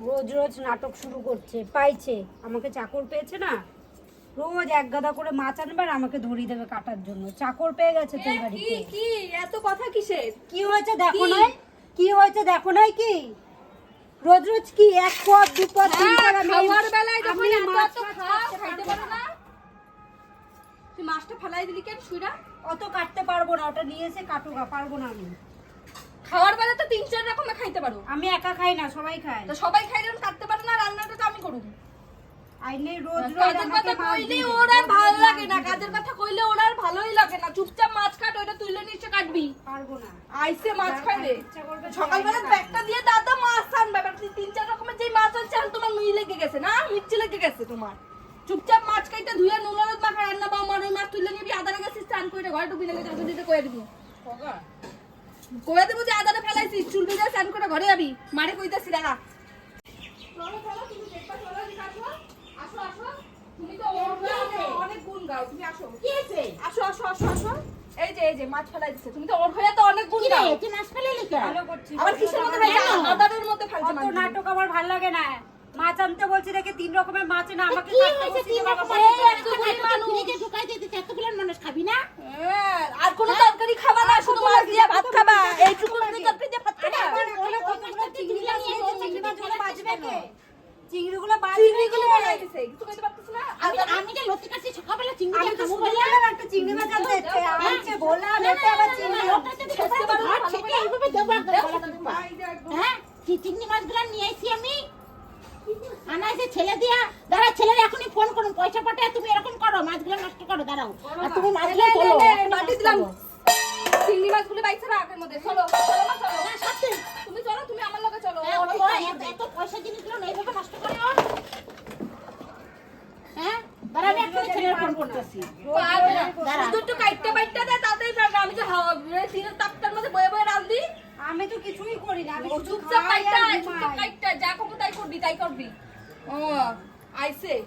রোজ রোজ নাটক শুরু করছে পাইছে। আমাকে চাকর পেয়েছে না? রোজ এক গাদা করে মাছ আনবার আমাকে ধরিয়ে দেবে কাটার জন্য। চাকর পেয়ে গেছে তোর কি বাড়িতে। কি? এত কথা কিসের? কি হয়েছে দেখো কি? নাই? কি হয়েছে দেখো নাই কি? রোজ রোজ কি এক পদ দু পদ তিন পদ আমি- হ্যাঁ, খাওয়ার বেলায় যখন এত খাও খাইতে পারো না? তুই মাছটা ফেলাই দিলি কেন শুইরা অত কাটতে পারব না ওটা নিয়ে এসে কাটুগা পারব না আমি। তিন চার রকমের খাইতে পারো। আমি একা খাই না সবাই খায়। তো সবাই খাই যখন কাটতে পারে না রান্নাটা তো আমি করুম আইনে রোজ রোজ কাজের কথা কইলে ওর আর ভালো লাগে না। কাজের কথা কইলে ওর আর ভালোই লাগে না। চুপচাপ মাছ কাট ওইটা তুইলে নিচে কাটবি। পারব না। আইসে মাছ খাইবে। সকালবেলা ব্যাগটা দিয়ে দাদা মাছ আনবে। এবার তিন চার রকমের যেই মাছ আনছে তোমার মুই লেগে গেছে না? মির্চি লেগে গেছে তোমার। চুপচাপ মাছ খাইতে ধুয়ে নুন হলুদ মাখা রান্না বা ওই মাছ তুলে নিবি আদারে গেছিস স্নান করে ঘরে ঢুকি লেগে যাবে দিতে কয়ে দিব। কয়ে দেবো যে আদারে ফেলাইছিস? চুল ভেজে স্নান করে ঘরে যাবি? মারে কইতাছি হয়ে অনেক গুণ গাও তুমি আসো। কি হয়েছে? আসো আসো আসো আসো। এই যে এই যে মাছ ফেলাই দিচ্ছে তুমি তো ওর হয়ে তো অনেক গুণ কি গাও। তুই মাছ ফেলাইলি কেন? ভালো করছি আবার কিসের মধ্যে কেন? আদারের মধ্যে ফেলছে মাছ। নাটক আমার ভালো লাগে না। মাছ আনতে বলছি দেখে তিন রকমের মাছ না আমাকে কি হয়েছে? তিন রকমের মাছ, একটা একটা করে করে ফ্রিজে ঢুকাই দিতেছে, এতগুলো মানুষ খাবি না? হ্যাঁ, আর কোনো তরকারি খাবা না শুধু মাছ দিয়ে ভাত খাবা এইটুকু তরকারি দিয়ে ভাত খাবা আবার ওরা কতগুলো চিংড়ি মাছ নিয়েছে, চিংড়ি চিংড়িগুলো আমি আমি যে লতি কাছে সকালবেলা চিংড়ি আমি তো একটা মাছ আবার। হ্যাঁ মাছগুলো নিয়ে এসেছি আমি। আনা এসে ছেলে দিয়া। দাঁড়া ছেলের এখনই ফোন করুন পয়সা পাঠায় তুমি এরকম করো মাছগুলো নষ্ট করো দাঁড়াও। আর তুমি মাছগুলো তোলো দিলাম। চিংড়ি মাছগুলো বাইছে না আগের মধ্যে। চলো চলো চলো না, সত্যি। তুমি চলো তুমি আমার লগে চলো হ্যাঁ, অনেক ও টাইম এত- আছে। এত পয়সা জিনিসগুলো না এইভাবে নষ্ট করে ও? হ্যাঁ দাঁড়া আমি এক্ষুনি ছেলের ফোন করতেছি কাটতে বাইটটা দে, তাতেই পারবে। আমি যে হাওয়া- এই তাপটার মধ্যে বয়ে বয়ে রান্ধি, আমি তো কিছুই করি না আমি চুপচাপ চুপচাপ। যা করব তাই করবি, তাই করবি। ও, আইছে।